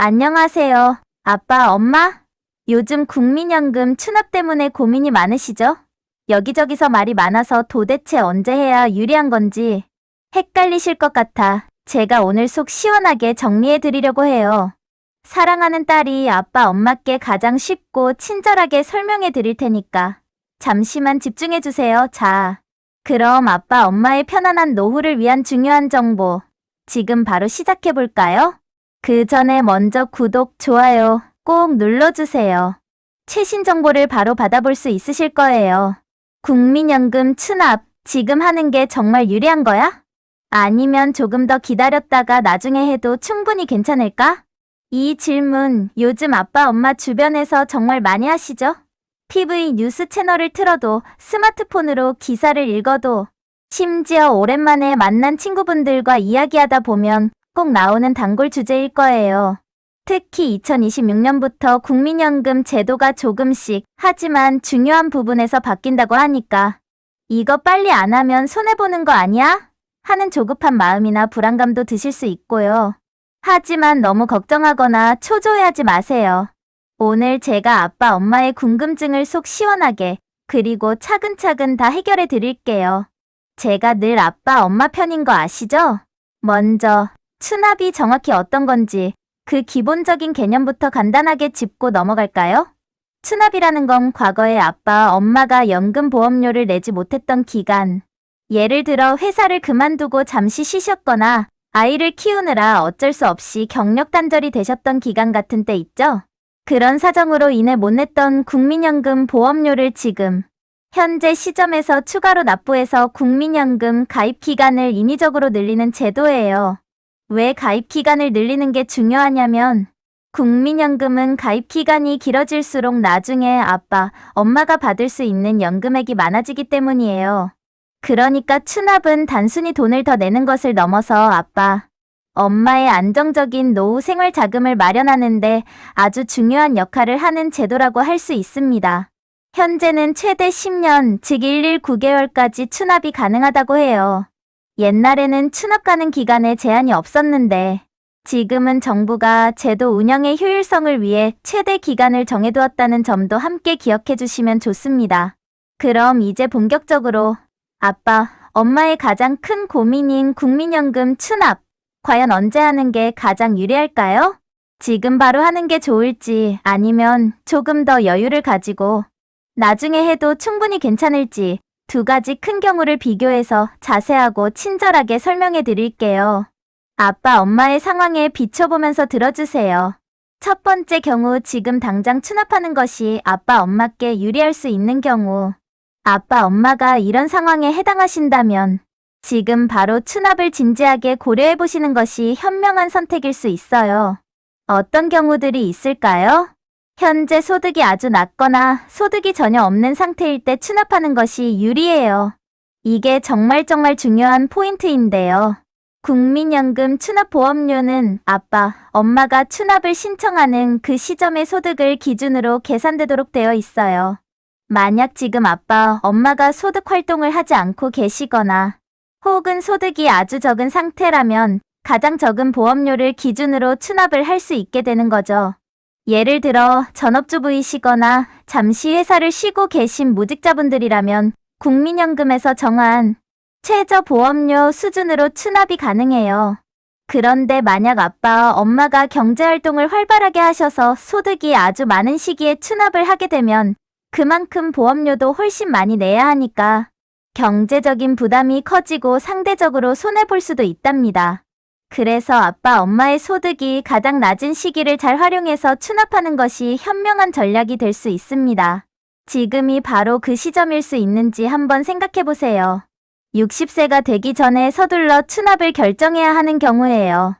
안녕하세요. 아빠, 엄마? 요즘 국민연금 추납 때문에 고민이 많으시죠? 여기저기서 말이 많아서 도대체 언제 해야 유리한 건지 헷갈리실 것 같아 제가 오늘 속 시원하게 정리해 드리려고 해요. 사랑하는 딸이 아빠, 엄마께 가장 쉽고 친절하게 설명해 드릴 테니까 잠시만 집중해 주세요. 자, 그럼 아빠, 엄마의 편안한 노후를 위한 중요한 정보 지금 바로 시작해 볼까요? 그 전에 먼저 구독, 좋아요 꼭 눌러주세요. 최신 정보를 바로 받아볼 수 있으실 거예요. 국민연금 추납 지금 하는 게 정말 유리한 거야? 아니면 조금 더 기다렸다가 나중에 해도 충분히 괜찮을까? 이 질문 요즘 아빠 엄마 주변에서 정말 많이 하시죠? TV 뉴스 채널을 틀어도 스마트폰으로 기사를 읽어도 심지어 오랜만에 만난 친구분들과 이야기하다 보면 꼭 나오는 단골 주제일 거예요. 특히 2026년부터 국민연금 제도가 조금씩 하지만 중요한 부분에서 바뀐다고 하니까 이거 빨리 안 하면 손해보는 거 아니야? 하는 조급한 마음이나 불안감도 드실 수 있고요. 하지만 너무 걱정하거나 초조해하지 마세요. 오늘 제가 아빠 엄마의 궁금증을 속 시원하게 그리고 차근차근 다 해결해 드릴게요. 제가 늘 아빠 엄마 편인 거 아시죠? 먼저 추납이 정확히 어떤 건지 그 기본적인 개념부터 간단하게 짚고 넘어갈까요? 추납이라는 건 과거에 아빠, 엄마가 연금 보험료를 내지 못했던 기간. 예를 들어 회사를 그만두고 잠시 쉬셨거나 아이를 키우느라 어쩔 수 없이 경력 단절이 되셨던 기간 같은 때 있죠? 그런 사정으로 인해 못 냈던 국민연금 보험료를 지금 현재 시점에서 추가로 납부해서 국민연금 가입 기간을 인위적으로 늘리는 제도예요. 왜 가입 기간을 늘리는 게 중요하냐면 국민연금은 가입 기간이 길어질수록 나중에 아빠, 엄마가 받을 수 있는 연금액이 많아지기 때문이에요. 그러니까 추납은 단순히 돈을 더 내는 것을 넘어서 아빠, 엄마의 안정적인 노후 생활 자금을 마련하는데 아주 중요한 역할을 하는 제도라고 할 수 있습니다. 현재는 최대 10년, 즉 1일 9개월까지 추납이 가능하다고 해요. 옛날에는 추납 가능 기간에 제한이 없었는데 지금은 정부가 제도 운영의 효율성을 위해 최대 기간을 정해두었다는 점도 함께 기억해 주시면 좋습니다. 그럼 이제 본격적으로 아빠, 엄마의 가장 큰 고민인 국민연금 추납 과연 언제 하는 게 가장 유리할까요? 지금 바로 하는 게 좋을지 아니면 조금 더 여유를 가지고 나중에 해도 충분히 괜찮을지 두 가지 큰 경우를 비교해서 자세하고 친절하게 설명해 드릴게요. 아빠, 엄마의 상황에 비춰보면서 들어주세요. 첫 번째 경우 지금 당장 추납하는 것이 아빠, 엄마께 유리할 수 있는 경우. 아빠, 엄마가 이런 상황에 해당하신다면 지금 바로 추납을 진지하게 고려해 보시는 것이 현명한 선택일 수 있어요. 어떤 경우들이 있을까요? 현재 소득이 아주 낮거나 소득이 전혀 없는 상태일 때 추납하는 것이 유리해요. 이게 정말 정말 중요한 포인트인데요. 국민연금 추납보험료는 아빠, 엄마가 추납을 신청하는 그 시점의 소득을 기준으로 계산되도록 되어 있어요. 만약 지금 아빠, 엄마가 소득 활동을 하지 않고 계시거나 혹은 소득이 아주 적은 상태라면 가장 적은 보험료를 기준으로 추납을 할 수 있게 되는 거죠. 예를 들어 전업주부이시거나 잠시 회사를 쉬고 계신 무직자분들이라면 국민연금에서 정한 최저 보험료 수준으로 추납이 가능해요. 그런데 만약 아빠, 엄마가 경제활동을 활발하게 하셔서 소득이 아주 많은 시기에 추납을 하게 되면 그만큼 보험료도 훨씬 많이 내야 하니까 경제적인 부담이 커지고 상대적으로 손해볼 수도 있답니다. 그래서 아빠, 엄마의 소득이 가장 낮은 시기를 잘 활용해서 추납하는 것이 현명한 전략이 될 수 있습니다. 지금이 바로 그 시점일 수 있는지 한번 생각해 보세요. 60세가 되기 전에 서둘러 추납을 결정해야 하는 경우예요.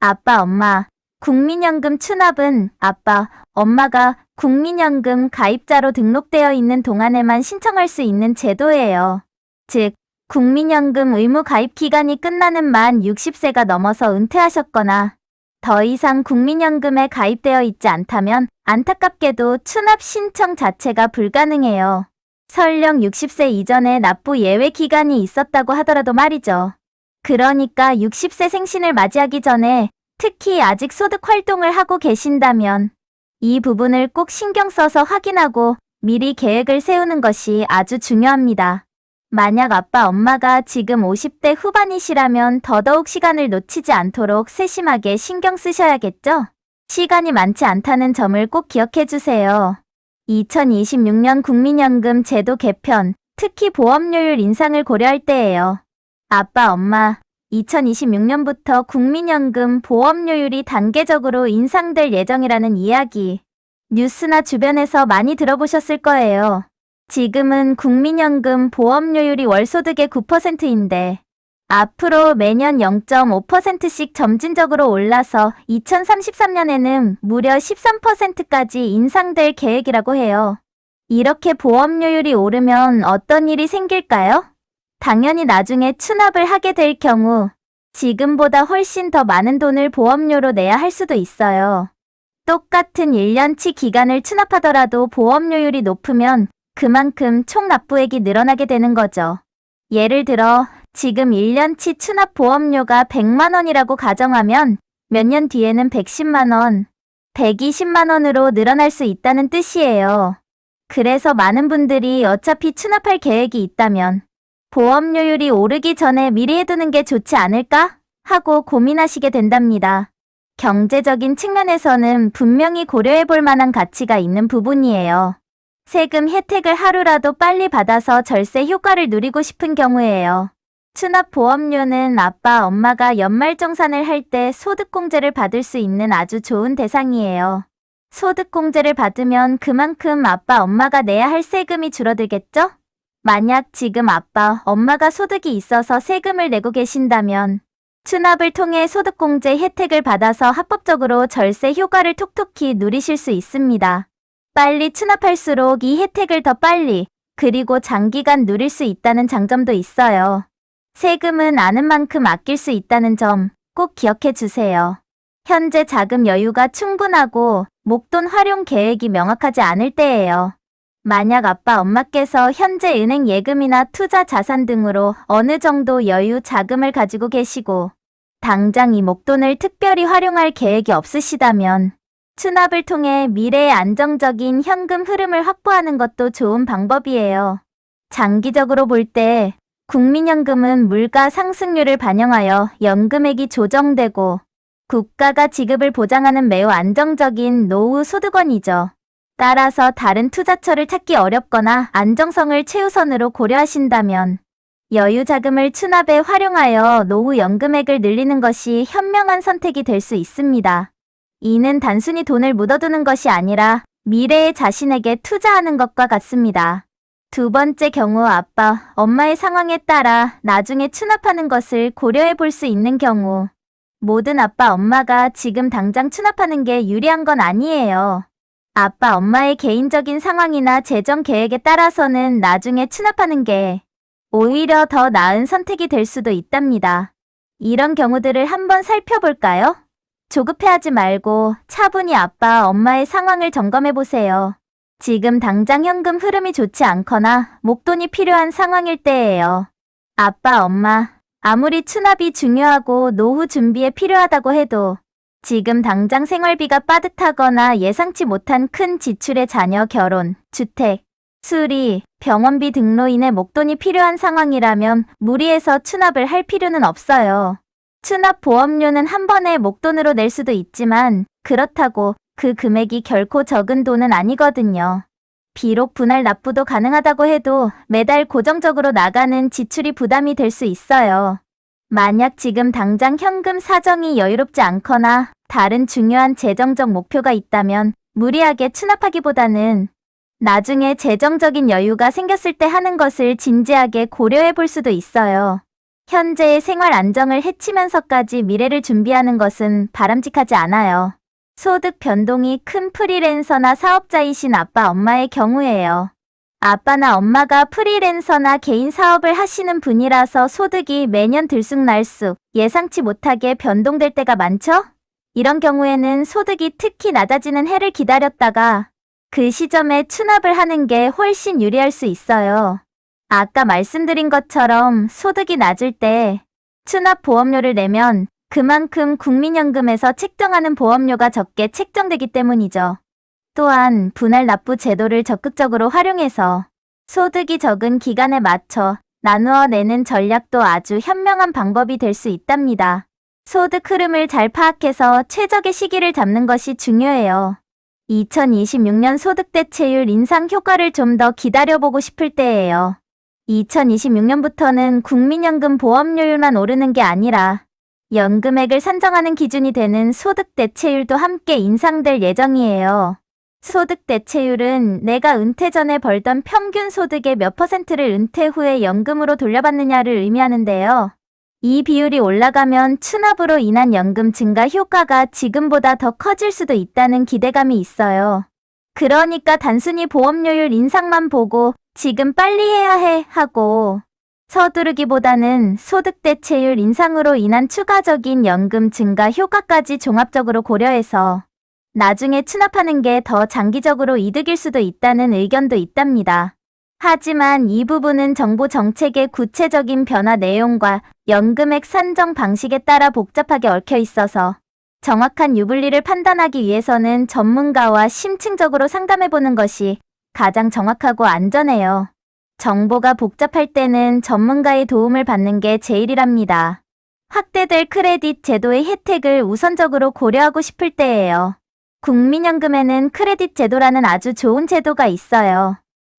아빠, 엄마. 국민연금 추납은 아빠, 엄마가 국민연금 가입자로 등록되어 있는 동안에만 신청할 수 있는 제도예요. 즉, 국민연금 의무 가입 기간이 끝나는 만 60세가 넘어서 은퇴하셨거나 더 이상 국민연금에 가입되어 있지 않다면 안타깝게도 추납 신청 자체가 불가능해요. 설령 60세 이전에 납부 예외 기간이 있었다고 하더라도 말이죠. 그러니까 60세 생신을 맞이하기 전에 특히 아직 소득 활동을 하고 계신다면 이 부분을 꼭 신경 써서 확인하고 미리 계획을 세우는 것이 아주 중요합니다. 만약 아빠 엄마가 지금 50대 후반이시라면 더더욱 시간을 놓치지 않도록 세심하게 신경 쓰셔야겠죠? 시간이 많지 않다는 점을 꼭 기억해 주세요. 2026년 국민연금 제도 개편, 특히 보험료율 인상을 고려할 때예요. 아빠, 엄마, 2026년부터 국민연금 보험료율이 단계적으로 인상될 예정이라는 이야기. 뉴스나 주변에서 많이 들어보셨을 거예요. 지금은 국민연금 보험료율이 월소득의 9%인데 앞으로 매년 0.5%씩 점진적으로 올라서 2033년에는 무려 13%까지 인상될 계획이라고 해요. 이렇게 보험료율이 오르면 어떤 일이 생길까요? 당연히 나중에 추납을 하게 될 경우 지금보다 훨씬 더 많은 돈을 보험료로 내야 할 수도 있어요. 똑같은 1년치 기간을 추납하더라도 보험료율이 높으면 그만큼 총 납부액이 늘어나게 되는 거죠. 예를 들어 지금 1년치 추납 보험료가 100만 원이라고 가정하면 몇 년 뒤에는 110만 원, 120만 원으로 늘어날 수 있다는 뜻이에요. 그래서 많은 분들이 어차피 추납할 계획이 있다면 보험료율이 오르기 전에 미리 해두는 게 좋지 않을까? 하고 고민하시게 된답니다. 경제적인 측면에서는 분명히 고려해 볼 만한 가치가 있는 부분이에요. 세금 혜택을 하루라도 빨리 받아서 절세 효과를 누리고 싶은 경우에요. 추납 보험료는 아빠, 엄마가 연말정산을 할 때 소득공제를 받을 수 있는 아주 좋은 대상이에요. 소득공제를 받으면 그만큼 아빠, 엄마가 내야 할 세금이 줄어들겠죠? 만약 지금 아빠, 엄마가 소득이 있어서 세금을 내고 계신다면 추납을 통해 소득공제 혜택을 받아서 합법적으로 절세 효과를 톡톡히 누리실 수 있습니다. 빨리 추납할수록 이 혜택을 더 빨리 그리고 장기간 누릴 수 있다는 장점도 있어요. 세금은 아는 만큼 아낄 수 있다는 점 꼭 기억해 주세요. 현재 자금 여유가 충분하고 목돈 활용 계획이 명확하지 않을 때예요. 만약 아빠 엄마께서 현재 은행 예금이나 투자 자산 등으로 어느 정도 여유 자금을 가지고 계시고 당장 이 목돈을 특별히 활용할 계획이 없으시다면 추납을 통해 미래의 안정적인 현금 흐름을 확보하는 것도 좋은 방법이에요. 장기적으로 볼 때 국민연금은 물가 상승률을 반영하여 연금액이 조정되고 국가가 지급을 보장하는 매우 안정적인 노후 소득원이죠. 따라서 다른 투자처를 찾기 어렵거나 안정성을 최우선으로 고려하신다면 여유 자금을 추납에 활용하여 노후 연금액을 늘리는 것이 현명한 선택이 될 수 있습니다. 이는 단순히 돈을 묻어두는 것이 아니라 미래의 자신에게 투자하는 것과 같습니다. 두 번째 경우 아빠, 엄마의 상황에 따라 나중에 추납하는 것을 고려해 볼 수 있는 경우 모든 아빠, 엄마가 지금 당장 추납하는 게 유리한 건 아니에요. 아빠, 엄마의 개인적인 상황이나 재정 계획에 따라서는 나중에 추납하는 게 오히려 더 나은 선택이 될 수도 있답니다. 이런 경우들을 한번 살펴볼까요? 조급해하지 말고 차분히 아빠, 엄마의 상황을 점검해 보세요. 지금 당장 현금 흐름이 좋지 않거나 목돈이 필요한 상황일 때예요. 아빠, 엄마, 아무리 추납이 중요하고 노후 준비에 필요하다고 해도 지금 당장 생활비가 빠듯하거나 예상치 못한 큰 지출의 자녀 결혼, 주택, 수리, 병원비 등로 인해 목돈이 필요한 상황이라면 무리해서 추납을 할 필요는 없어요. 추납 보험료는 한 번에 목돈으로 낼 수도 있지만 그렇다고 그 금액이 결코 적은 돈은 아니거든요. 비록 분할 납부도 가능하다고 해도 매달 고정적으로 나가는 지출이 부담이 될 수 있어요. 만약 지금 당장 현금 사정이 여유롭지 않거나 다른 중요한 재정적 목표가 있다면 무리하게 추납하기보다는 나중에 재정적인 여유가 생겼을 때 하는 것을 진지하게 고려해 볼 수도 있어요. 현재의 생활 안정을 해치면서까지 미래를 준비하는 것은 바람직하지 않아요. 소득 변동이 큰 프리랜서나 사업자이신 아빠, 엄마의 경우에요. 아빠나 엄마가 프리랜서나 개인 사업을 하시는 분이라서 소득이 매년 들쑥날쑥 예상치 못하게 변동될 때가 많죠? 이런 경우에는 소득이 특히 낮아지는 해를 기다렸다가 그 시점에 추납을 하는 게 훨씬 유리할 수 있어요. 아까 말씀드린 것처럼 소득이 낮을 때 추납 보험료를 내면 그만큼 국민연금에서 책정하는 보험료가 적게 책정되기 때문이죠. 또한 분할 납부 제도를 적극적으로 활용해서 소득이 적은 기간에 맞춰 나누어 내는 전략도 아주 현명한 방법이 될 수 있답니다. 소득 흐름을 잘 파악해서 최적의 시기를 잡는 것이 중요해요. 2026년 소득 대체율 인상 효과를 좀 더 기다려보고 싶을 때예요. 2026년부터는 국민연금 보험료율만 오르는 게 아니라 연금액을 산정하는 기준이 되는 소득 대체율도 함께 인상될 예정이에요. 소득 대체율은 내가 은퇴 전에 벌던 평균 소득의 몇 퍼센트를 은퇴 후에 연금으로 돌려받느냐를 의미하는데요. 이 비율이 올라가면 추납으로 인한 연금 증가 효과가 지금보다 더 커질 수도 있다는 기대감이 있어요. 그러니까 단순히 보험료율 인상만 보고 지금 빨리 해야 해 하고 서두르기보다는 소득 대체율 인상으로 인한 추가적인 연금 증가 효과까지 종합적으로 고려해서 나중에 추납하는 게 더 장기적으로 이득일 수도 있다는 의견도 있답니다. 하지만 이 부분은 정부 정책의 구체적인 변화 내용과 연금액 산정 방식에 따라 복잡하게 얽혀 있어서 정확한 유불리를 판단하기 위해서는 전문가와 심층적으로 상담해보는 것이 가장 정확하고 안전해요. 정보가 복잡할 때는 전문가의 도움을 받는 게 제일이랍니다. 확대될 크레딧 제도의 혜택을 우선적으로 고려하고 싶을 때예요. 국민연금에는 크레딧 제도라는 아주 좋은 제도가 있어요.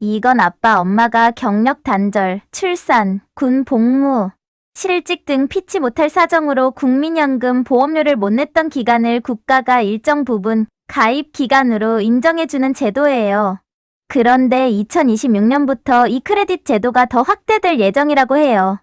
이건 아빠, 엄마가 경력 단절, 출산, 군 복무, 실직 등 피치 못할 사정으로 국민연금 보험료를 못 냈던 기간을 국가가 일정 부분 가입 기간으로 인정해주는 제도예요. 그런데 2026년부터 이 크레딧 제도가 더 확대될 예정이라고 해요.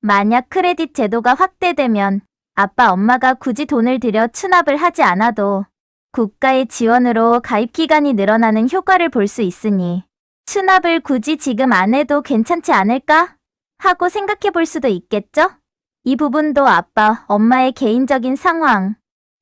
만약 크레딧 제도가 확대되면 아빠, 엄마가 굳이 돈을 들여 추납을 하지 않아도 국가의 지원으로 가입 기간이 늘어나는 효과를 볼 수 있으니 수납을 굳이 지금 안 해도 괜찮지 않을까? 하고 생각해 볼 수도 있겠죠? 이 부분도 아빠, 엄마의 개인적인 상황.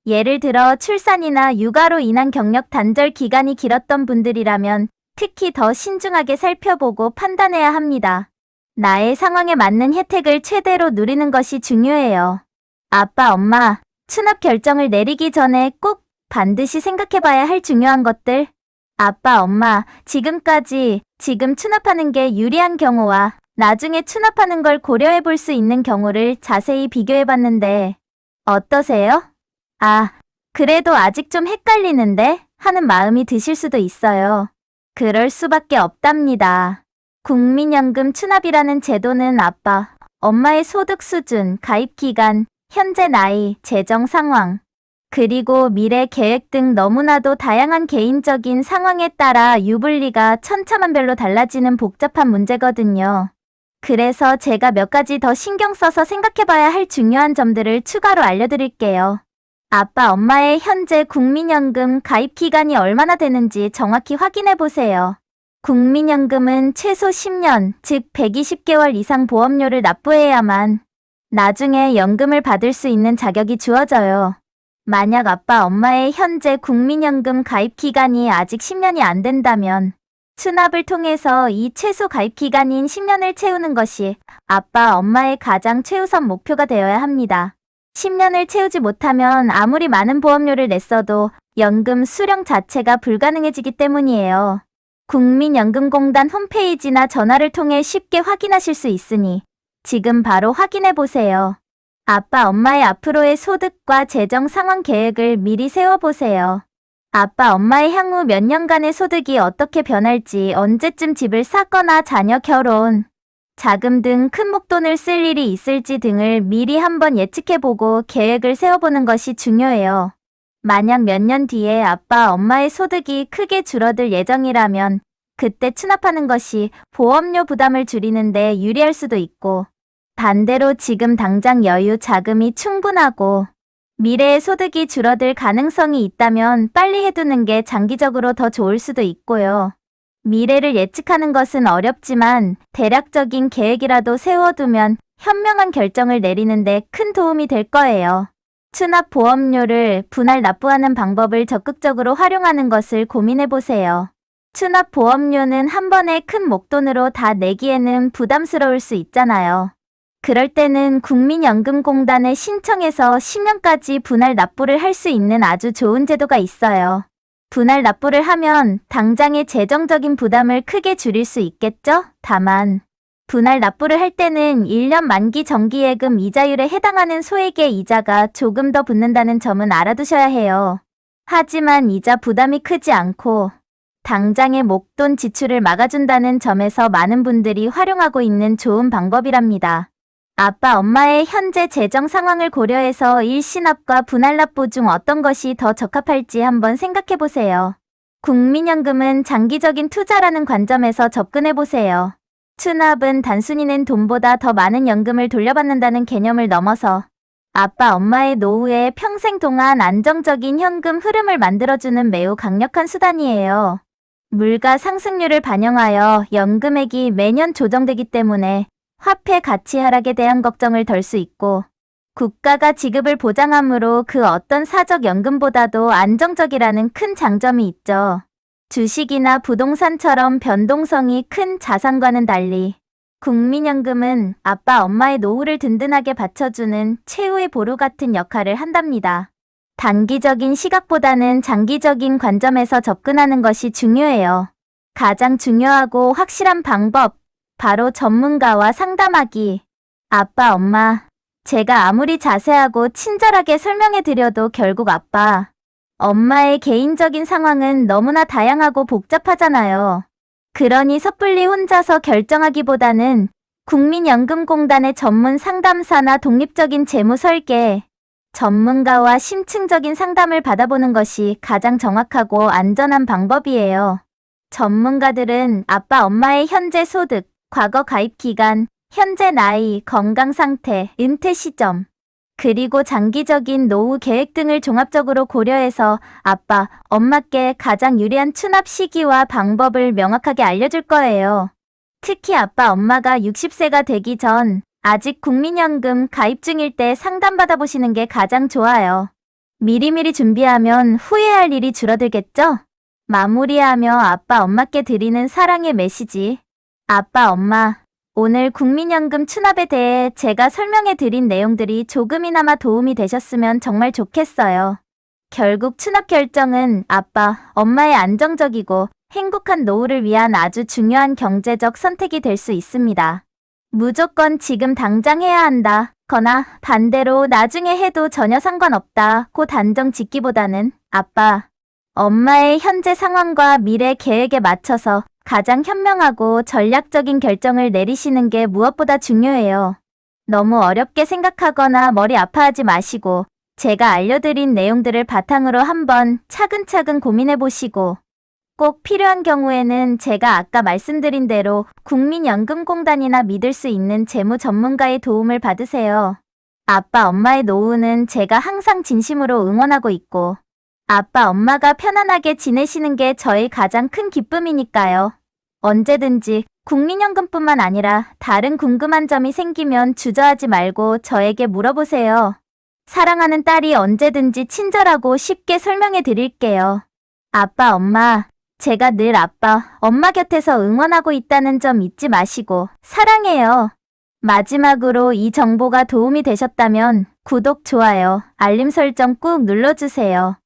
예를 들어 출산이나 육아로 인한 경력 단절 기간이 길었던 분들이라면 특히 더 신중하게 살펴보고 판단해야 합니다. 나의 상황에 맞는 혜택을 최대로 누리는 것이 중요해요. 아빠, 엄마, 수납 결정을 내리기 전에 꼭 반드시 생각해 봐야 할 중요한 것들. 아빠, 엄마, 지금까지 지금 추납하는 게 유리한 경우와 나중에 추납하는 걸 고려해 볼 수 있는 경우를 자세히 비교해 봤는데 어떠세요? 아, 그래도 아직 좀 헷갈리는데 하는 마음이 드실 수도 있어요. 그럴 수밖에 없답니다. 국민연금 추납이라는 제도는 아빠, 엄마의 소득 수준, 가입 기간, 현재 나이, 재정 상황, 그리고 미래 계획 등 너무나도 다양한 개인적인 상황에 따라 유불리가 천차만별로 달라지는 복잡한 문제거든요. 그래서 제가 몇 가지 더 신경 써서 생각해 봐야 할 중요한 점들을 추가로 알려드릴게요. 아빠, 엄마의 현재 국민연금 가입 기간이 얼마나 되는지 정확히 확인해 보세요. 국민연금은 최소 10년, 즉 120개월 이상 보험료를 납부해야만 나중에 연금을 받을 수 있는 자격이 주어져요. 만약 아빠, 엄마의 현재 국민연금 가입 기간이 아직 10년이 안 된다면 수납을 통해서 이 최소 가입 기간인 10년을 채우는 것이 아빠, 엄마의 가장 최우선 목표가 되어야 합니다. 10년을 채우지 못하면 아무리 많은 보험료를 냈어도 연금 수령 자체가 불가능해지기 때문이에요. 국민연금공단 홈페이지나 전화를 통해 쉽게 확인하실 수 있으니 지금 바로 확인해 보세요. 아빠, 엄마의 앞으로의 소득과 재정 상황 계획을 미리 세워보세요. 아빠, 엄마의 향후 몇 년간의 소득이 어떻게 변할지, 언제쯤 집을 샀거나 자녀 결혼, 자금 등 큰 목돈을 쓸 일이 있을지 등을 미리 한번 예측해보고 계획을 세워보는 것이 중요해요. 만약 몇 년 뒤에 아빠, 엄마의 소득이 크게 줄어들 예정이라면 그때 추납하는 것이 보험료 부담을 줄이는데 유리할 수도 있고, 반대로 지금 당장 여유 자금이 충분하고 미래의 소득이 줄어들 가능성이 있다면 빨리 해두는 게 장기적으로 더 좋을 수도 있고요. 미래를 예측하는 것은 어렵지만 대략적인 계획이라도 세워두면 현명한 결정을 내리는데 큰 도움이 될 거예요. 추납 보험료를 분할 납부하는 방법을 적극적으로 활용하는 것을 고민해 보세요. 추납 보험료는 한 번에 큰 목돈으로 다 내기에는 부담스러울 수 있잖아요. 그럴 때는 국민연금공단에 신청해서 10년까지 분할 납부를 할 수 있는 아주 좋은 제도가 있어요. 분할 납부를 하면 당장의 재정적인 부담을 크게 줄일 수 있겠죠? 다만, 분할 납부를 할 때는 1년 만기 정기예금 이자율에 해당하는 소액의 이자가 조금 더 붙는다는 점은 알아두셔야 해요. 하지만 이자 부담이 크지 않고 당장의 목돈 지출을 막아준다는 점에서 많은 분들이 활용하고 있는 좋은 방법이랍니다. 아빠, 엄마의 현재 재정 상황을 고려해서 일시납과 분할납부 중 어떤 것이 더 적합할지 한번 생각해 보세요. 국민연금은 장기적인 투자라는 관점에서 접근해 보세요. 추납은 단순히 낸 돈보다 더 많은 연금을 돌려받는다는 개념을 넘어서 아빠, 엄마의 노후에 평생 동안 안정적인 현금 흐름을 만들어주는 매우 강력한 수단이에요. 물가 상승률을 반영하여 연금액이 매년 조정되기 때문에 화폐 가치 하락에 대한 걱정을 덜 수 있고 국가가 지급을 보장하므로 그 어떤 사적 연금보다도 안정적이라는 큰 장점이 있죠. 주식이나 부동산처럼 변동성이 큰 자산과는 달리 국민연금은 아빠 엄마의 노후를 든든하게 받쳐주는 최후의 보루 같은 역할을 한답니다. 단기적인 시각보다는 장기적인 관점에서 접근하는 것이 중요해요. 가장 중요하고 확실한 방법, 바로 전문가와 상담하기. 아빠, 엄마, 제가 아무리 자세하고 친절하게 설명해 드려도 결국 아빠, 엄마의 개인적인 상황은 너무나 다양하고 복잡하잖아요. 그러니 섣불리 혼자서 결정하기보다는 국민연금공단의 전문 상담사나 독립적인 재무 설계, 전문가와 심층적인 상담을 받아보는 것이 가장 정확하고 안전한 방법이에요. 전문가들은 아빠, 엄마의 현재 소득, 과거 가입 기간, 현재 나이, 건강 상태, 은퇴 시점, 그리고 장기적인 노후 계획 등을 종합적으로 고려해서 아빠, 엄마께 가장 유리한 추납 시기와 방법을 명확하게 알려줄 거예요. 특히 아빠, 엄마가 60세가 되기 전 아직 국민연금 가입 중일 때 상담받아 보시는 게 가장 좋아요. 미리미리 준비하면 후회할 일이 줄어들겠죠? 마무리하며 아빠, 엄마께 드리는 사랑의 메시지. 아빠, 엄마, 오늘 국민연금 추납에 대해 제가 설명해 드린 내용들이 조금이나마 도움이 되셨으면 정말 좋겠어요. 결국 추납 결정은 아빠, 엄마의 안정적이고 행복한 노후를 위한 아주 중요한 경제적 선택이 될 수 있습니다. 무조건 지금 당장 해야 한다. 거나 반대로 나중에 해도 전혀 상관없다. 고 단정 짓기보다는 아빠, 엄마의 현재 상황과 미래 계획에 맞춰서 가장 현명하고 전략적인 결정을 내리시는 게 무엇보다 중요해요. 너무 어렵게 생각하거나 머리 아파하지 마시고 제가 알려드린 내용들을 바탕으로 한번 차근차근 고민해 보시고 꼭 필요한 경우에는 제가 아까 말씀드린 대로 국민연금공단이나 믿을 수 있는 재무 전문가의 도움을 받으세요. 아빠, 엄마의 노후는 제가 항상 진심으로 응원하고 있고 아빠, 엄마가 편안하게 지내시는 게 저의 가장 큰 기쁨이니까요. 언제든지 국민연금뿐만 아니라 다른 궁금한 점이 생기면 주저하지 말고 저에게 물어보세요. 사랑하는 딸이 언제든지 친절하고 쉽게 설명해 드릴게요. 아빠, 엄마, 제가 늘 아빠, 엄마 곁에서 응원하고 있다는 점 잊지 마시고 사랑해요. 마지막으로 이 정보가 도움이 되셨다면 구독, 좋아요, 알림 설정 꾹 눌러주세요.